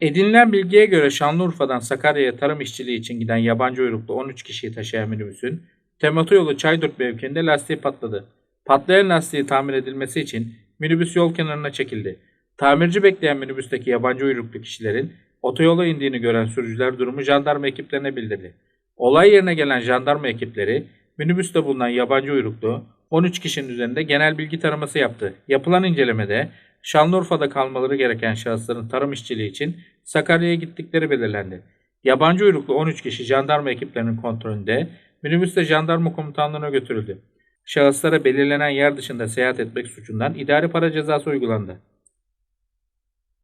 Edinilen bilgiye göre Şanlıurfa'dan Sakarya'ya tarım işçiliği için giden yabancı uyruklu 13 kişiyi taşıyan minibüsün Temotoyolu Çaydurt mevkiinde lastiği patladı. Patlayan lastiği tamir edilmesi için minibüs yol kenarına çekildi. Tamirci bekleyen minibüsteki yabancı uyruklu kişilerin otoyola indiğini gören sürücüler durumu jandarma ekiplerine bildirdi. Olay yerine gelen jandarma ekipleri minibüste bulunan yabancı uyruklu 13 kişinin üzerinde genel bilgi taraması yaptı. Yapılan incelemede Şanlıurfa'da kalmaları gereken şahısların tarım işçiliği için Sakarya'ya gittikleri belirlendi. Yabancı uyruklu 13 kişi jandarma ekiplerinin kontrolünde minibüste jandarma komutanlığına götürüldü. Şahıslara belirlenen yer dışında seyahat etmek suçundan idari para cezası uygulandı.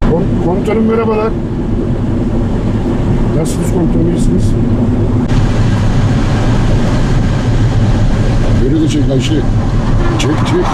Kom- Komutanım merhabalar. Nasılsınız komutanım iyisiniz? Beni de çek Ayşe. Çek çek.